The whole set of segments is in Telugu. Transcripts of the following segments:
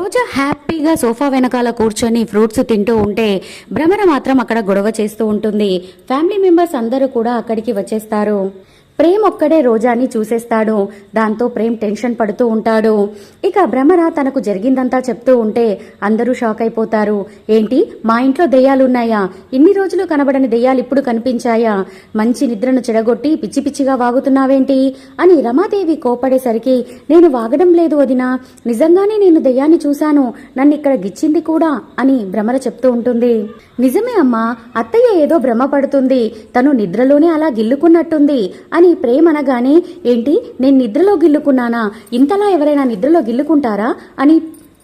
రోజా హ్యాపీగా సోఫా వెనకాల కూర్చొని ఫ్రూట్స్ తింటూ ఉంటే భ్రమర మాత్రం అక్కడ గొడవ చేస్తూ ఉంటుంది. ఫ్యామిలీ మెంబర్స్ అందరూ కూడా అక్కడికి వచ్చేస్తారు. ప్రేమ్ ఒక్కడే రోజాని చూసేస్తాడు. దాంతో ప్రేమ్ టెన్షన్ పడుతూ ఉంటాడు. ఇక భ్రమర తనకు జరిగిందంతా చెప్తూ ఉంటే అందరూ షాక్ అయిపోతారు. ఏంటి? మా ఇంట్లో దెయ్యాలున్నాయా? ఇన్ని రోజులు కనబడని దెయ్యాలు ఇప్పుడు కనిపించాయా? మంచి నిద్రను చెడగొట్టి పిచ్చి పిచ్చిగా వాగుతున్నావేంటి? అని రమాదేవి కోపడేసరికి నేను వాగడం లేదు వదినా. నిజంగానే నేను దెయ్యాన్ని చూశాను. నన్ను ఇక్కడ గిచ్చింది కూడా అని భ్రమర చెప్తూ ఉంటుంది. నిజమే అమ్మా అత్తయ్య ఏదో భ్రమ పడుతుంది. తను నిద్రలోనే అలా గిల్లుకున్నట్టుంది అని ప్రేమ అనగానే ఏంటి? నేను నిద్రలో గిల్లుకున్నానా? ఇంతలా ఎవరైనా నిద్రలో గిల్లుకుంటారా? అని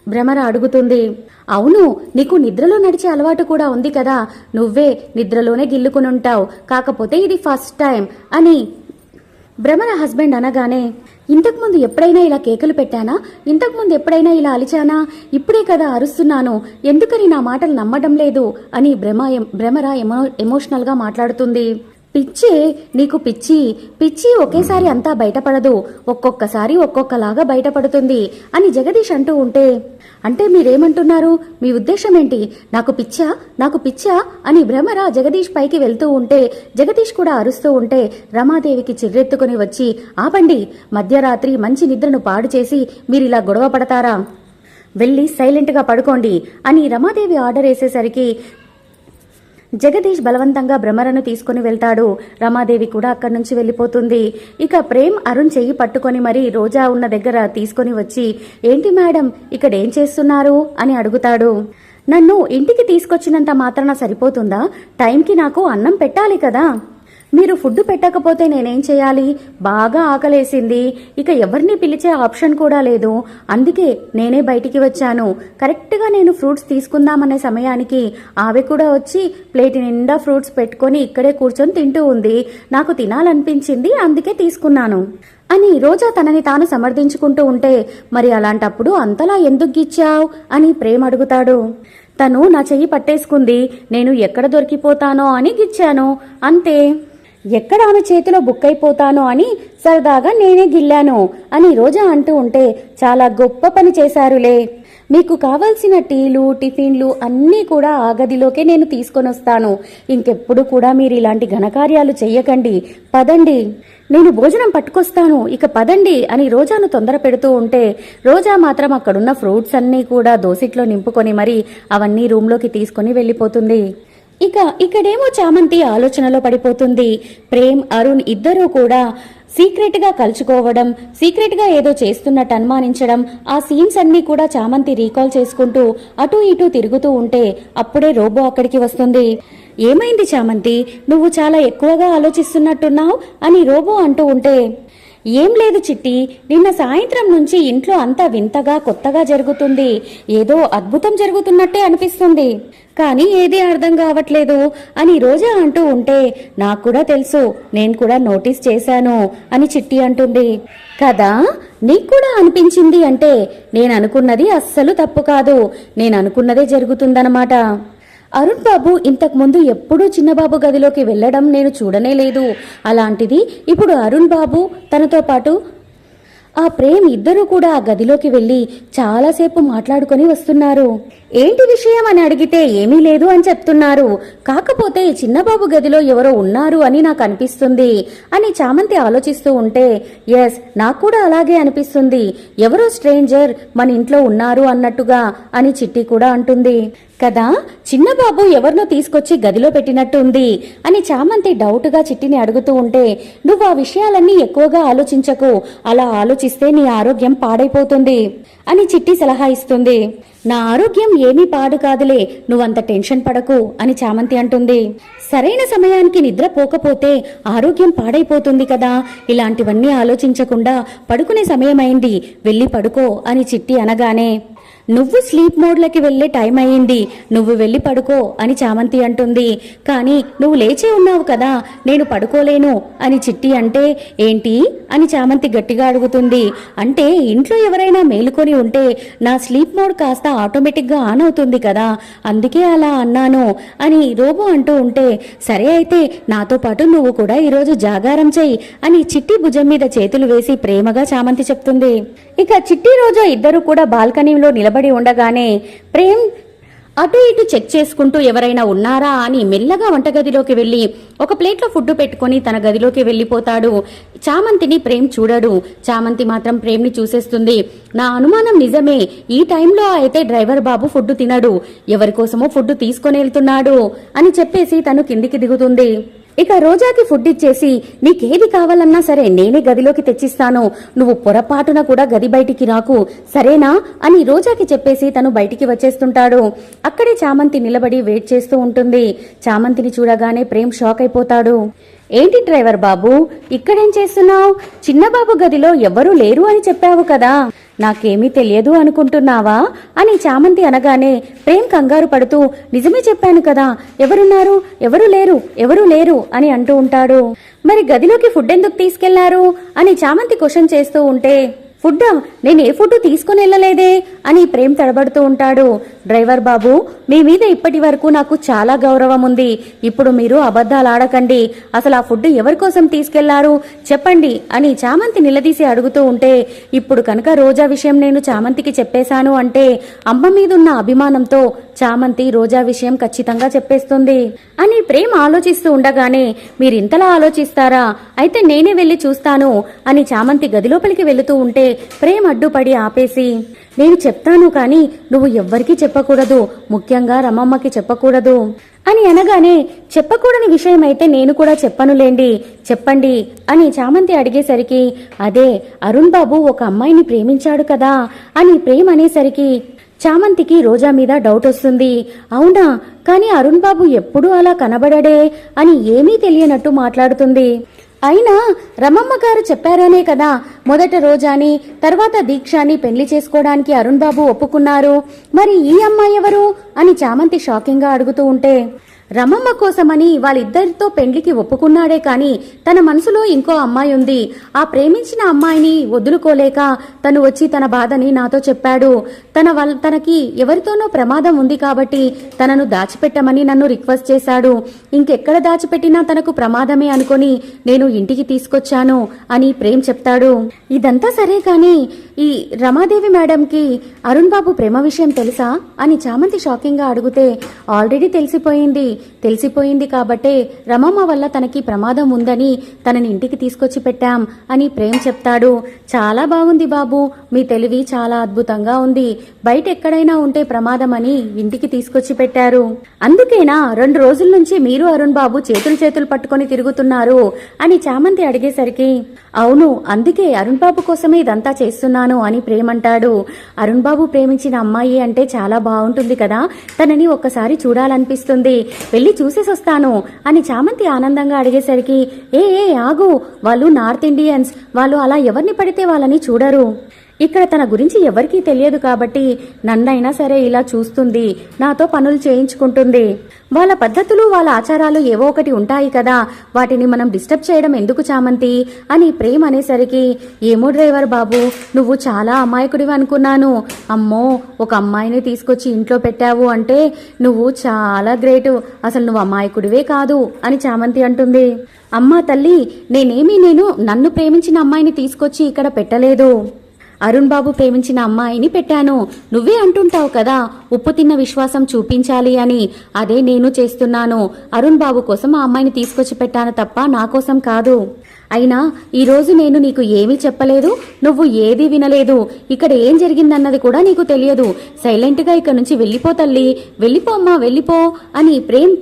భ్రమర అడుగుతుంది. అవును నీకు నిద్రలో నడిచే అలవాటు కూడా ఉంది కదా. నువ్వే నిద్రలోనే గిల్లుకుని ఉంటావు కాకపోతే ఇది ఫస్ట్ టైం అని భ్రమర హస్బెండ్ అనగానే ఇంతకుముందు ఎప్పుడైనా ఇలా కేకలు పెట్టానా? ఇంతకుముందు ఎప్పుడైనా ఇలా అలిచానా? ఇప్పుడే కదా అరుస్తున్నాను. ఎందుకని నా మాటలు నమ్మడం లేదు? అని భ్రమ భ్రమర ఎమో ఎమోషనల్గా మాట్లాడుతుంది. పిచ్చి నీకు పిచ్చి. పిచ్చి ఒకేసారి అంతా బయటపడదు. ఒక్కొక్కసారి ఒక్కొక్కలాగా బయటపడుతుంది అని జగదీష్ అంటూ ఉంటే అంటే మీరేమంటున్నారు? మీ ఉద్దేశం ఏంటి నాకు పిచ్చా? నాకు పిచ్చా? అని భ్రమర జగదీష్ పైకి వెళ్తూ ఉంటే జగదీష్ కూడా అరుస్తూ ఉంటే రమాదేవికి చిర్రెత్తుకుని వచ్చి ఆపండి. మధ్యరాత్రి మంచి నిద్రను పాడు చేసి మీరిలా గొడవ పడతారా? వెళ్ళి సైలెంట్గా పడుకోండి అని రమాదేవి ఆర్డర్ వేసేసరికి జగదీష్ బలవంతంగా భ్రమరను తీసుకుని వెళ్తాడు. రమాదేవి కూడా అక్కడి నుంచి వెళ్ళిపోతుంది. ఇక ప్రేమ్ అరుణ్ చెయ్యి పట్టుకొని మరి రోజా ఉన్న దగ్గర తీసుకొని వచ్చి ఏంటి మేడం ఇక్కడ ఏం చేస్తున్నారు? అని అడుగుతాడు. నన్ను ఇంటికి తీసుకొచ్చినంత మాత్రాన సరిపోతుందా? టైంకి నాకు అన్నం పెట్టాలి కదా. మీరు ఫుడ్ పెట్టకపోతే నేనేం చేయాలి? బాగా ఆకలేసింది. ఇక ఎవరిని పిలిచే ఆప్షన్ కూడా లేదు. అందుకే నేనే బయటికి వచ్చాను. కరెక్ట్గా నేను ఫ్రూట్స్ తీసుకుందామనే సమయానికి ఆమె కూడా వచ్చి ప్లేట్ నిండా ఫ్రూట్స్ పెట్టుకొని ఇక్కడే కూర్చొని తింటూ ఉంది. నాకు తినాలనిపించింది అందుకే తీసుకున్నాను. అని రోజా తనని తాను సమర్థించుకుంటూ ఉంటే మరి అలాంటప్పుడు అంతలా ఎందుకు గిచ్చావు? అని ప్రేమ అడుగుతాడు. తను నా చెయ్యి పట్టేసుకుంది. నేను ఎక్కడ దొరికిపోతానో అని గిచ్చాను. అంతే. ఎక్కడ ఆమె చేతిలో బుక్కైపోతానో అని సరదాగా నేనే గిల్లాను అని రోజా అంటూ ఉంటే చాలా గొప్ప పని చేశారులే. మీకు కావలసిన టీలు టిఫిన్లు అన్నీ కూడా ఆ గదిలోకే నేను తీసుకొని వస్తాను. ఇంకెప్పుడు కూడా మీరు ఇలాంటి ఘనకార్యాలు చెయ్యకండి. పదండి. నేను భోజనం పట్టుకొస్తాను. ఇక పదండి అని రోజాను తొందర పెడుతూ ఉంటే రోజా మాత్రం అక్కడున్న ఫ్రూట్స్ అన్నీ కూడా దోసిట్లో నింపుకొని మరి అవన్నీ రూమ్లోకి తీసుకొని వెళ్ళిపోతుంది. ఇక ఇక్కడేమో చామంతి ఆలోచనలో పడిపోతుంది. ప్రేమ్ అరుణ్ ఇద్దరూ కూడా సీక్రెట్గా కలుసుకోవడం సీక్రెట్గా ఏదో చేస్తున్నట్టు అనుమానించడం ఆ సీన్స్ అన్నీ కూడా చామంతి రీకాల్ చేసుకుంటూ అటు ఇటు తిరుగుతూ ఉంటే అప్పుడే రోబో అక్కడికి వస్తుంది. ఏమైంది చామంతి? నువ్వు చాలా ఎక్కువగా ఆలోచిస్తున్నట్టున్నావు అని రోబో అంటూ ఉంటే ఏం లేదు చిట్టి నిన్న సాయంత్రం నుంచి ఇంట్లో అంతా వింతగా కొత్తగా జరుగుతుంది. ఏదో అద్భుతం జరుగుతున్నట్టే అనిపిస్తుంది. కానీ ఏదీ అర్థం కావట్లేదు. అని రోజా అంటూ ఉంటే నాకు కూడా తెలుసు నేను కూడా నోటీస్ చేశాను అని చిట్టి అంటుంది. కదా నీకు కూడా అనిపించింది అంటే నేను అనుకున్నది అస్సలు తప్పు కాదు. నేను అనుకున్నదే జరుగుతుందన్నమాట. అరుణ్ బాబు ఇంతకుముందు ఎప్పుడూ చిన్నబాబు గదిలోకి వెళ్ళడం నేను చూడనే లేదు. అలాంటిది ఇప్పుడు అరుణ్ బాబు తనతో పాటు ఆ ప్రేమ్ ఇద్దరూ కూడా ఆ గదిలోకి వెళ్ళి చాలాసేపు మాట్లాడుకొని వస్తున్నారు. ఏంటి విషయం అని అడిగితే ఏమీ లేదు అని చెప్తున్నారు. కాకపోతే చిన్నబాబు గదిలో ఎవరో ఉన్నారు అని నాకు అనిపిస్తుంది అని చామంతి ఆలోచిస్తూ ఉంటే ఎస్ నాకు కూడా అలాగే అనిపిస్తుంది. ఎవరో స్ట్రేంజర్ మన ఇంట్లో ఉన్నారు అన్నట్టుగా అని చిట్టి కూడా అంటుంది. కదా? చిన్నబాబు ఎవరినో తీసుకొచ్చి గదిలో పెట్టినట్టు ఉంది అని చామంతి డౌట్గా చిట్టిని అడుగుతూ ఉంటే నువ్వు ఆ విషయాలన్నీ ఎక్కువగా ఆలోచించకు. అలా ఆలోచిస్తే నీ ఆరోగ్యం పాడైపోతుంది అని చిట్టి సలహా ఇస్తుంది. నా ఆరోగ్యం ఏమీ పాడు కాదులే నువ్వంత టెన్షన్ పడకు అని చామంతి అంటుంది. సరైన సమయానికి నిద్ర పోకపోతే ఆరోగ్యం పాడైపోతుంది కదా. ఇలాంటివన్నీ ఆలోచించకుండా పడుకునే సమయమైంది. వెళ్ళి పడుకో అని చిట్టి అనగానే నువ్వు స్లీప్ మోడ్లకి వెళ్ళే టైం అయ్యింది. నువ్వు వెళ్ళి పడుకో అని చామంతి అంటుంది. కానీ నువ్వు లేచే ఉన్నావు కదా నేను పడుకోలేను అని చిట్టి అంటే ఏంటి అని చామంతి గట్టిగా అడుగుతుంది. అంటే ఇంట్లో ఎవరైనా మేలుకొని ఉంటే నా స్లీప్ మోడ్ కాస్త ఆటోమేటిక్గా ఆన్ అవుతుంది కదా అందుకే అలా అన్నాను అని రోబో అంటూ ఉంటే సరే అయితే నాతో పాటు నువ్వు కూడా ఈరోజు జాగారం చెయ్యి అని చిట్టి భుజం మీద చేతులు వేసి ప్రేమగా చామంతి చెప్తుంది. ఇక చిట్టి రోజు ఇద్దరు కూడా బాల్కనీలో నిలబడి ఉండగానే ప్రేమ్ అటు ఇటు చెక్ చేసుకుంటూ ఎవరైనా ఉన్నారా? అని మెల్లగా వంటగదిలోకి వెళ్ళి ఒక ప్లేట్లో ఫుడ్ పెట్టుకొని తన గదిలోకి వెళ్ళిపోతాడు. చామంతిని ప్రేమ్ చూడడు. చామంతి మాత్రం ప్రేమ్ని చూసేస్తుంది. నా అనుమానం నిజమే. ఈ టైంలో అయితే డ్రైవర్ బాబు ఫుడ్ తినడు. ఎవరి కోసమో ఫుడ్ తీసుకొని వెళ్తున్నాడు అని చెప్పేసి తను కిందికి దిగుతుంది. ఇక రోజాకి ఫుడ్ ఇచ్చేసి నీకేది కావాలన్నా సరే నేనే గదిలోకి తెచ్చిస్తాను. నువ్వు పొరపాటున కూడా గది బయటికి రాకు. సరేనా? అని రోజాకి చెప్పేసి తను బయటికి వచ్చేస్తుంటాడు. అక్కడే చామంతి నిలబడి వెయిట్ చేస్తూ ఉంటుంది. చామంతిని చూడగానే ప్రేమ్ షాక్ అయిపోతాడు. ఏంటి డ్రైవర్ బాబు ఇక్కడేం చేస్తున్నావు? చిన్నబాబు గదిలో ఎవ్వరూ లేరు అని చెప్పావు కదా. నాకేమీ తెలియదు అనుకుంటున్నావా? అని చామంతి అనగానే ప్రేమ్ కంగారు పడుతూ నిజమే చెప్పాను కదా ఎవరున్నారు? ఎవరు లేరు? ఎవరు లేరు? అని అంటూ ఉంటాడు. మరి గదిలోకి ఫుడ్ ఎందుకు తీసుకెళ్ళారు? అని చామంతి క్వశ్చన్ చేస్తూ ఉంటే ఫుడ్డా నేను ఏ ఫుడ్ తీసుకుని వెళ్ళలేదే అని ప్రేమ్ తడబడుతూ ఉంటాడు. డ్రైవర్ బాబు మీ మీద ఇప్పటి వరకు నాకు చాలా గౌరవం ఉంది. ఇప్పుడు మీరు అబద్ధాలు ఆడకండి. అసలు ఆ ఫుడ్ ఎవరి కోసం తీసుకెళ్ళారు? చెప్పండి అని చామంతి నిలదీసి అడుగుతూ ఉంటే ఇప్పుడు కనుక రోజా విషయం నేను చామంతికి చెప్పేశాను అంటే అమ్మ మీదున్న అభిమానంతో చామంతి రోజా విషయం ఖచ్చితంగా చెప్పేస్తుంది అని ప్రేమ్ ఆలోచిస్తూ ఉండగానే మీరింతలా ఆలోచిస్తారా? అయితే నేనే వెళ్ళి చూస్తాను అని చామంతి గదిలోపలికి వెళుతూ ఉంటే ప్రేమ్ అడ్డుపడి ఆపేసి నేను చెప్తాను కానీ నువ్వు ఎవ్వరికీ చెప్పకూడదు ముఖ్యంగా రమమ్మకి చెప్పకూడదు అని అనగానే చెప్పకూడని విషయం అయితే నేను కూడా చెప్పనులేండి చెప్పండి అని చామంతి అడిగేసరికి అదే అరుణ్ బాబు ఒక అమ్మాయిని ప్రేమించాడు కదా అని ప్రేమ అనేసరికి చామంతికి రోజా మీద డౌట్ వస్తుంది. అవునా? కానీ అరుణ్ బాబు ఎప్పుడూ అలా కనబడడే అని ఏమీ తెలియనట్టు మాట్లాడుతుంది. అయినా రమమ్మ గారు చెప్పారనే కదా మొదట రోజాని తర్వాత దీక్షాని పెళ్ళి చేసుకోవడానికి అరుణ్ బాబు ఒప్పుకున్నారు. మరి ఈ అమ్మాయి ఎవరు? అని చామంతి షాకింగ్గా అడుగుతూ ఉంటే రమమ్మ కోసమని వాళ్ళిద్దరితో పెండ్లికి ఒప్పుకున్నాడే కాని తన మనసులో ఇంకో అమ్మాయి ఉంది. ఆ ప్రేమించిన అమ్మాయిని వదులుకోలేక తను వచ్చి తన బాధని నాతో చెప్పాడు. తన వల్ తనకి ఎవరితోనో ప్రమాదం ఉంది కాబట్టి తనను దాచిపెట్టమని నన్ను రిక్వెస్ట్ చేశాడు. ఇంకెక్కడ దాచిపెట్టినా తనకు ప్రమాదమే అనుకొని నేను ఇంటికి తీసుకొచ్చాను అని ప్రేమ్ చెప్తాడు. ఇదంతా సరే కానీ ఈ రమాదేవి మేడంకి అరుణ్ బాబు ప్రేమ విషయం తెలుసా అని చామంతి షాకింగ్గా అడిగితే ఆల్రెడీ తెలిసిపోయింది తెలిసిపోయింది కాబట్టే రమమ్మ వల్ల తనకి ప్రమాదం ఉందని తనని ఇంటికి తీసుకొచ్చి పెట్టాం అని ప్రేమ్ చెప్తాడు. చాలా బాగుంది బాబు మీ తెలివి చాలా అద్భుతంగా ఉంది. బయట ఎక్కడైనా ఉంటే ప్రమాదం అని ఇంటికి తీసుకొచ్చి పెట్టారు. అందుకేనా రెండు రోజుల నుంచి మీరు అరుణ్ బాబు చేతులు చేతులు పట్టుకొని తిరుగుతున్నారు అని చామంతి అడిగేసరికి అవును అందుకే అరుణ్ బాబు కోసమే ఇదంతా చేస్తున్నాను. అని ప్రేమంటాడు. అరుణ్ బాబు ప్రేమించిన అమ్మాయి అంటే చాలా బాగుంటుంది కదా. తనని ఒక్కసారి చూడాలనిపిస్తుంది. వెళ్ళి చూసేసొస్తాను అని చామంతి ఆనందంగా అడిగేసరికి ఏ ఏ ఆగు వాళ్ళు నార్త్ ఇండియన్స్ వాళ్ళు అలా ఎవరిని పడితే వాళ్ళని చూడరు. ఇక్కడ తన గురించి ఎవరికీ తెలియదు కాబట్టి నన్నైనా సరే ఇలా చూస్తుంది నాతో పనులు చేయించుకుంటుంది. వాళ్ళ పద్ధతులు వాళ్ళ ఆచారాలు ఏవో ఒకటి ఉంటాయి కదా వాటిని మనం డిస్టర్బ్ చేయడం ఎందుకు చామంతి? అని ప్రేమ్ అనేసరికి ఏమో డ్రైవర్ బాబు నువ్వు చాలా అమాయకుడివి అనుకున్నాను. అమ్మో ఒక అమ్మాయిని తీసుకొచ్చి ఇంట్లో పెట్టావు అంటే నువ్వు చాలా గ్రేటు అసలు నువ్వు అమాయకుడివే కాదు అని చామంతి అంటుంది. అమ్మా తల్లి నేనేమీ నేను నన్ను ప్రేమించిన అమ్మాయిని తీసుకొచ్చి ఇక్కడ పెట్టలేదు. అరుణ్ బాబు ప్రేమించిన అమ్మాయిని పెట్టాను. నువ్వే అంటుంటావు కదా ఉప్పు తిన్న విశ్వాసం చూపించాలి అని. అదే నేను చేస్తున్నాను. అరుణ్ బాబు కోసం ఆ అమ్మాయిని తీసుకొచ్చి పెట్టాను తప్ప నా కోసం కాదు. అయినా ఈరోజు నేను నీకు ఏమీ చెప్పలేదు నువ్వు ఏదీ వినలేదు. ఇక్కడ ఏం జరిగిందన్నది కూడా నీకు తెలియదు. సైలెంట్గా ఇక్కడ నుంచి వెళ్ళిపో తల్లి. వెళ్ళిపో అమ్మా వెళ్ళిపో అని ప్రేమ్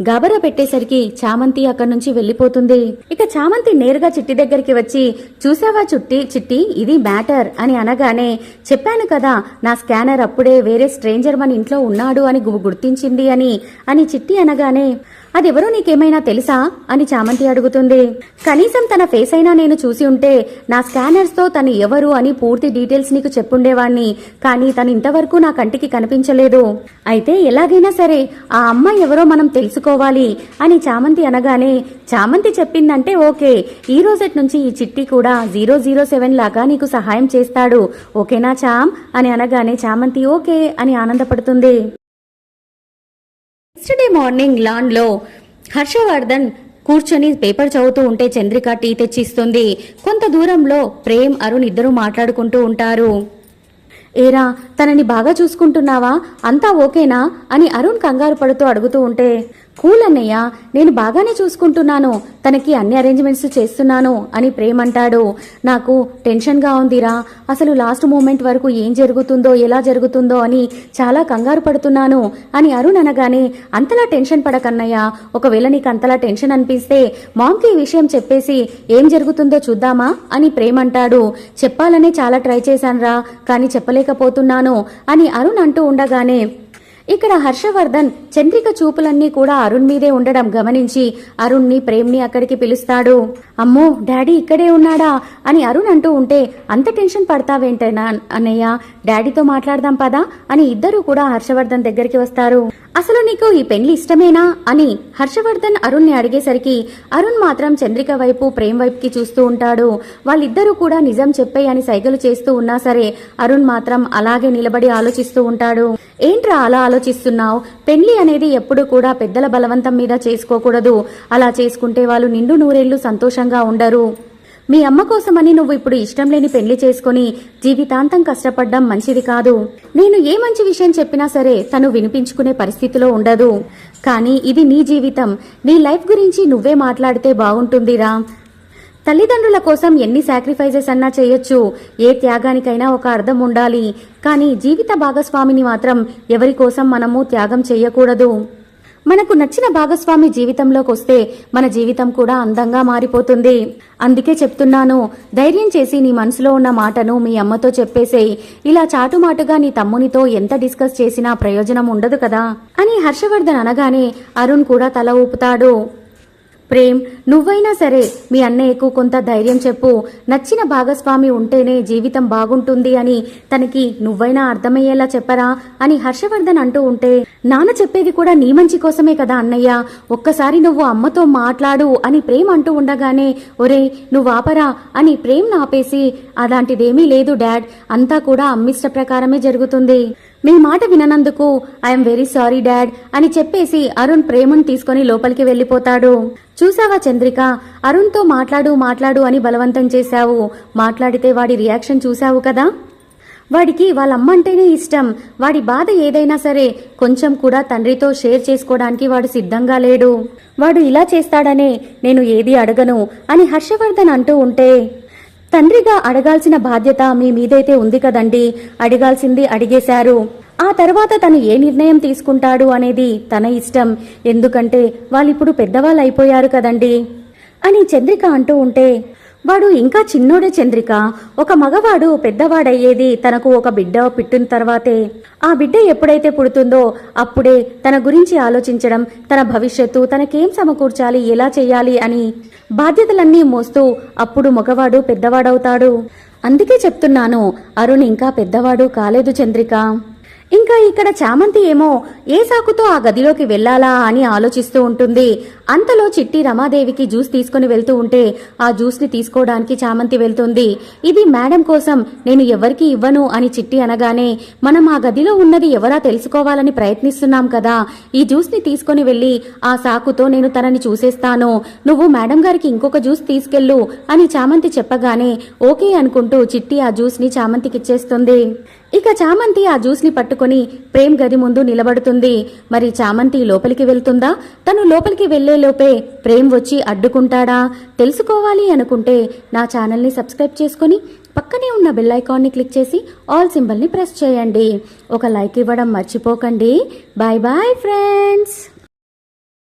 గాబరా పెట్టేసరికి చామంతి అక్కడి నుంచి వెళ్ళిపోతుంది. ఇక చామంతి నేరుగా చిట్టి దగ్గరికి వచ్చి చూసావా చుట్టి చిట్టి ఇది మ్యాటర్ అని అనగానే చెప్పాను కదా నా స్కానర్ అప్పుడే వేరే స్ట్రేంజర్ మన ఇంట్లో ఉన్నాడు అని గుర్తించింది అని అని చిట్టి అనగానే అదెవరో నీకేమైనా తెలుసా? అని చామంతి అడుగుతుంది. కనీసం తన ఫేస్ అయినా నేను చూసి ఉంటే నా స్కానర్స్తో తను ఎవరు అని పూర్తి డీటెయిల్స్ నీకు చెప్పుండేవాణ్ణి. కానీ తను ఇంతవరకు నా కంటికి కనిపించలేదు. అయితే ఎలాగైనా సరే ఆ అమ్మాయి ఎవరో మనం తెలుసుకోవాలి అని చామంతి అనగానే చామంతి చెప్పిందంటే ఓకే. ఈ రోజటి నుంచి ఈ చిట్టి కూడా జీరో జీరో సెవెన్ లాగా నీకు సహాయం చేస్తాడు. ఓకేనా చామ్? అని అనగానే చామంతి ఓకే అని ఆనందపడుతుంది. నెక్స్ట్ డే మార్నింగ్ లాన్లో హర్షవర్ధన్ కూర్చొని పేపర్ చదువుతూ ఉంటే చంద్రిక టీ తెచ్చిస్తుంది. కొంత దూరంలో ప్రేమ్ అరుణ్ ఇద్దరు మాట్లాడుకుంటూ ఉంటారు. ఏరా తనని బాగా చూసుకుంటున్నావా? అంతా ఓకేనా? అని అరుణ్ కంగారు పడుతూ అడుగుతూ ఉంటే కూల్ అన్నయ్య నేను బాగానే చూసుకుంటున్నాను. తనకి అన్ని అరేంజ్మెంట్స్ చేస్తున్నాను అని ప్రేమ్ అంటాడు. నాకు టెన్షన్గా ఉందిరా. అసలు లాస్ట్ మూమెంట్ వరకు ఏం జరుగుతుందో ఎలా జరుగుతుందో అని చాలా కంగారు పడుతున్నాను అని అరుణ్ అనగానే అంతలా టెన్షన్ పడకన్నయ్య. ఒకవేళ నీకు అంతలా టెన్షన్ అనిపిస్తే మామ్కి ఈ విషయం చెప్పేసి ఏం జరుగుతుందో చూద్దామా అని ప్రేమ్ అంటాడు. చెప్పాలనే చాలా ట్రై చేశానురా కానీ చెప్పలేకపోతున్నాను. అని అరుణ్ అంటూ ఉండగానే ఇక్కడ హర్షవర్ధన్ చంద్రిక చూపులన్నీ కూడా అరుణ్ మీదే ఉండడం గమనించి అరుణ్ని ప్రేమ్ని అక్కడికి పిలుస్తాడు. అమ్మో డాడీ ఇక్కడే ఉన్నాడా అని అరుణ్ అంటూ ఉంటే అంత టెన్షన్ పడతావేంటనా అన్నయ్య? డాడీతో మాట్లాడదాం పదా అని ఇద్దరూ కూడా హర్షవర్ధన్ దగ్గరికి వస్తారు. అసలు నీకు ఈ పెళ్ళి ఇష్టమేనా? అని హర్షవర్ధన్ అరుణ్ని అడిగేసరికి అరుణ్ మాత్రం చంద్రిక వైపు ప్రేమ్ వైపుకి చూస్తూ ఉంటాడు. వాళ్ళిద్దరూ కూడా నిజం చెప్పే అని సైగలు చేస్తూ ఉన్నా సరే అరుణ్ మాత్రం అలాగే నిలబడి ఆలోచిస్తూ ఉంటాడు. ఏంట్రా అలా ఆలోచిస్తున్నావు? పెళ్ళి అనేది ఎప్పుడు కూడా పెద్దల బలవంతం మీద చేసుకోకూడదు. అలా చేసుకుంటే వాళ్ళు నిండు నూరేళ్ళు సంతోషంగా ఉండరు. మీ అమ్మ కోసమని నువ్వు ఇప్పుడు ఇష్టం లేని పెళ్ళి చేసుకుని జీవితాంతం కష్టపడ్డం మంచిది కాదు. నేను ఏ మంచి విషయం చెప్పినా సరే తను వినిపించుకునే పరిస్థితిలో ఉండదు. కానీ ఇది నీ జీవితం. నీ లైఫ్ గురించి నువ్వే మాట్లాడితే బాగుంటుందిరా. తల్లిదండ్రుల కోసం ఎన్ని సాక్రిఫైజెస్ అన్నా చేయొచ్చు. ఏ త్యాగానికైనా ఒక అర్థం ఉండాలి. కానీ జీవిత భాగస్వామిని మాత్రం ఎవరి కోసం మనము త్యాగం చేయకూడదు. మనకు నచ్చిన భాగస్వామి జీవితంలోకి వస్తే మన జీవితం కూడా అందంగా మారిపోతుంది. అందుకే చెప్తున్నాను ధైర్యం చేసి నీ మనసులో ఉన్న మాటను మీ అమ్మతో చెప్పేసేయ్. ఇలా చాటుమాటుగా నీ తమ్మునితో ఎంత డిస్కస్ చేసినా ప్రయోజనం ఉండదు కదా? అని హర్షవర్ధన్ అనగానే అరుణ్ కూడా తల ఊపుతాడు. ప్రేమ్ నువ్వైనా సరే మీ అన్నయ్యకు కొంత ధైర్యం చెప్పు. నచ్చిన భాగస్వామి ఉంటేనే జీవితం బాగుంటుంది అని తనకి నువ్వైనా అర్థమయ్యేలా చెప్పరా అని హర్షవర్ధన్ అంటూ ఉంటే నాన్న చెప్పేది కూడా నీ మంచి కోసమే కదా అన్నయ్య. ఒక్కసారి నువ్వు అమ్మతో మాట్లాడు అని ప్రేమ్ అంటూ ఉండగానే ఒరే నువ్వు ఆపరా అని ప్రేమ్ నాపేసి అలాంటిదేమీ లేదు డాడ్ అంతా కూడా అమ్మిష్ట ప్రకారమే జరుగుతుంది. మీ మాట విననందుకు ఐఎమ్ వెరీ సారీ డాడ్ అని చెప్పేసి అరుణ్ ప్రేమను తీసుకొని లోపలికి వెళ్ళిపోతాడు. చూసావా చంద్రిక? అరుణ్తో మాట్లాడు మాట్లాడు అని బలవంతం చేశావు. మాట్లాడితే వాడి రియాక్షన్ చూశావు కదా? వాడికి వాళ్ళమ్మంటేనే అంటేనే ఇష్టం. వాడి బాధ ఏదైనా సరే కొంచెం కూడా తండ్రితో షేర్ చేసుకోవడానికి వాడు సిద్ధంగా లేడు. వాడు ఇలా చేస్తాడనే నేను ఏది అడగను అని హర్షవర్ధన్ అంటూ ఉంటే తండ్రిగా అడగాల్సిన బాధ్యత మీ మీదైతే ఉంది కదండి. అడగాల్సింది అడిగేశారు. ఆ తర్వాత తను ఏ నిర్ణయం తీసుకుంటాడు అనేది తన ఇష్టం. ఎందుకంటే వాళ్ళిప్పుడు పెద్దవాళ్ళు అయిపోయారు కదండి. అని చంద్రిక అంటూ ఉంటే వాడు ఇంకా చిన్నోడే చంద్రిక. ఒక మగవాడు పెద్దవాడయ్యేది తనకు ఒక బిడ్డ పుట్టిన తర్వాతే. ఆ బిడ్డ ఎప్పుడైతే పుడుతుందో అప్పుడే తన గురించి ఆలోచించడం తన భవిష్యత్తు తనకేం సమకూర్చాలి ఎలా చేయాలి అని బాధ్యతలన్నీ మోస్తూ అప్పుడు మగవాడు పెద్దవాడవుతాడు. అందుకే చెప్తున్నాను అరుణ్ ఇంకా పెద్దవాడు కాలేదు చంద్రిక. ఇంకా ఇక్కడ చామంతి ఏమో ఏ సాకుతో ఆ గదిలోకి వెళ్ళాలా అని ఆలోచిస్తూ ఉంటుంది. అంతలో చిట్టి రమాదేవికి జ్యూస్ తీసుకుని వెళ్తూ ఉంటే ఆ జ్యూస్ని తీసుకోవడానికి చామంతి వెళ్తుంది. ఇది మేడం కోసం నేను ఎవరికి ఇవ్వను అని చిట్టి అనగానే మనం ఆ గదిలో ఉన్నది ఎవరా తెలుసుకోవాలని ప్రయత్నిస్తున్నాం కదా. ఈ జ్యూస్ని తీసుకొని వెళ్ళి ఆ సాకుతో నేను తనని చూసేస్తాను. నువ్వు మేడం గారికి ఇంకొక జ్యూస్ తీసుకెళ్ళు అని చామంతి చెప్పగానే ఓకే అనుకుంటూ చిట్టి ఆ జ్యూస్ని చామంతికి ఇచ్చేస్తుంది ఇక చామంతి ఆ జ్యూస్ని పట్టుకుని పట్టుకొని ప్రేమ్ గది ముందు నిలబడుతుంది. మరి చామంతి లోపలికి వెళ్తుందా? తను లోపలికి వెళ్ళేలోపే ప్రేమ్ వచ్చి అడ్డుకుంటాడా? తెలుసుకోవాలి అనుకుంటే నా ఛానల్ని సబ్స్క్రైబ్ చేసుకొని పక్కనే ఉన్న బెల్ ఐకాన్ని క్లిక్ చేసి ఆల్ సింబల్ని ప్రెస్ చేయండి. ఒక లైక్ ఇవ్వడం మర్చిపోకండి. Bye bye friends.